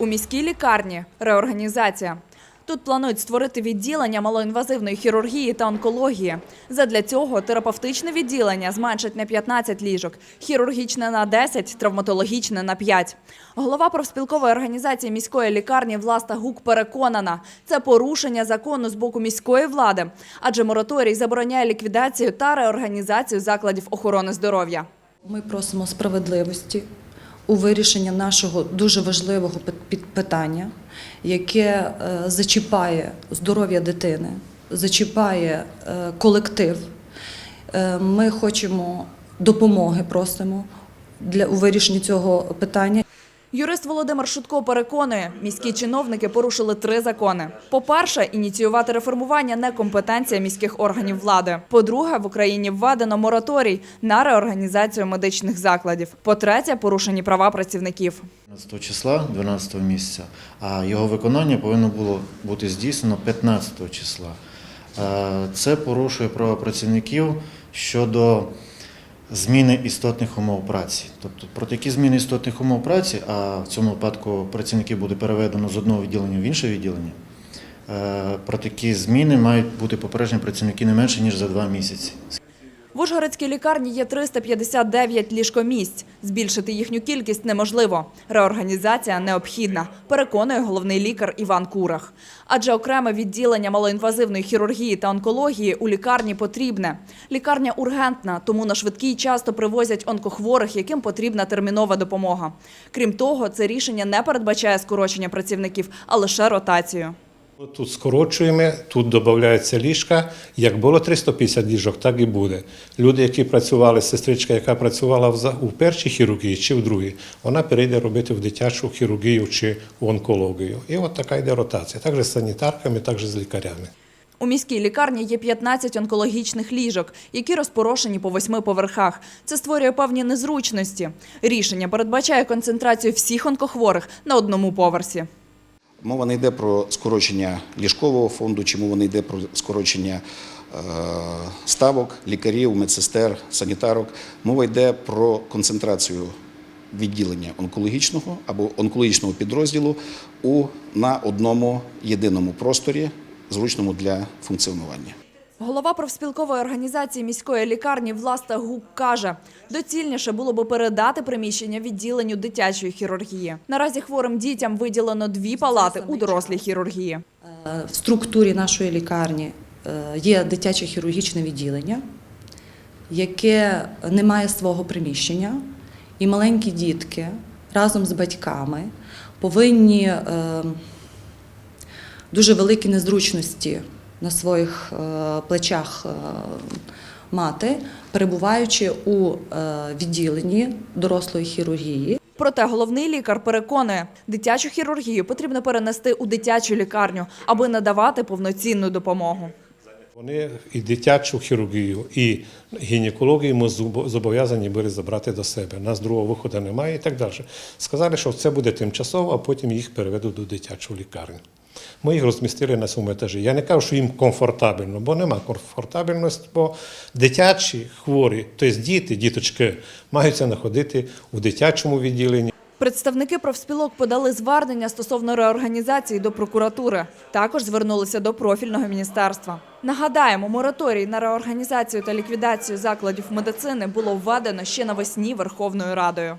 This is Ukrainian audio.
У міській лікарні реорганізація. Тут планують створити відділення малоінвазивної хірургії та онкології. Задля цього терапевтичне відділення зменшать на 15 ліжок, хірургічне на 10, травматологічне на 5. Голова профспілкової організації міської лікарні Власта Гук переконана, це порушення закону з боку міської влади, адже мораторій забороняє ліквідацію та реорганізацію закладів охорони здоров'я. Ми просимо справедливості у вирішенні нашого дуже важливого пи- питання, яке е, зачіпає здоров'я дитини, зачіпає е, колектив. Е, Ми хочемо допомоги, просимо для у вирішенні цього питання. Юрист Володимир Шутко переконує, міські чиновники порушили три закони. По-перше, ініціювати реформування не компетенція міських органів влади. По-друге, в Україні введено мораторій на реорганізацію медичних закладів. По-третє, порушені права працівників. 15 числа 12 місяця, а його виконання повинно було бути здійснено 15 числа. Е, Це порушує права працівників щодо зміни істотних умов праці. Тобто про такі зміни істотних умов праці, а в цьому випадку працівників буде переведено з одного відділення в інше відділення. е, Про такі зміни мають бути попереджені працівники не менше ніж за два місяці. В Ужгородській лікарні є 359 ліжкомісць. Збільшити їхню кількість неможливо. Реорганізація необхідна, переконує головний лікар Іван Курах. Адже окреме відділення малоінвазивної хірургії та онкології у лікарні потрібне. Лікарня ургентна, тому на швидкій часто привозять онкохворих, яким потрібна термінова допомога. Крім того, це рішення не передбачає скорочення працівників, а лише ротацію. Тут скорочуємо, тут додаються ліжка. Як було 350 ліжок, так і буде. Люди, які працювали, сестричка, яка працювала в першій хірургії чи в другій, вона перейде робити в дитячу хірургію чи в онкологію. І от така йде ротація. Так же з санітарками, так же з лікарями. У міській лікарні є 15 онкологічних ліжок, які розпорошені по восьми поверхах. Це створює певні незручності. Рішення передбачає концентрацію всіх онкохворих на одному поверсі. Мова не йде про скорочення ліжкового фонду, чи мова не йде про скорочення е, ставок, лікарів, медсестер, санітарок. Мова йде про концентрацію відділення онкологічного або онкологічного підрозділу на одному єдиному просторі, зручному для функціонування. Голова профспілкової організації міської лікарні Власта Гук каже, доцільніше було би передати приміщення відділенню дитячої хірургії. Наразі хворим дітям виділено дві палати у дорослій хірургії. Е, В структурі нашої лікарні е, є дитяче хірургічне відділення, яке не має свого приміщення, і маленькі дітки разом з батьками повинні е, дуже великі незручності на своїх е, плечах е, мати, перебуваючи у е, відділенні дорослої хірургії. Проте головний лікар переконує, дитячу хірургію потрібно перенести у дитячу лікарню, аби надавати повноцінну допомогу. Вони і дитячу хірургію, і гінекологію ми зобов'язані були забрати до себе. Нас другого виходу немає і так далі. Сказали, що це буде тимчасово, а потім їх переведуть до дитячої лікарні. Ми їх розмістили на цьому етажі. Я не кажу, що їм комфортабельно, бо нема комфортабельності, бо дитячі хворі, тобто діти, діточки, маються знаходити у дитячому відділенні. Представники профспілок подали звернення стосовно реорганізації до прокуратури. Також звернулися до профільного міністерства. Нагадаємо, мораторій на реорганізацію та ліквідацію закладів медицини було введено ще навесні Верховною Радою.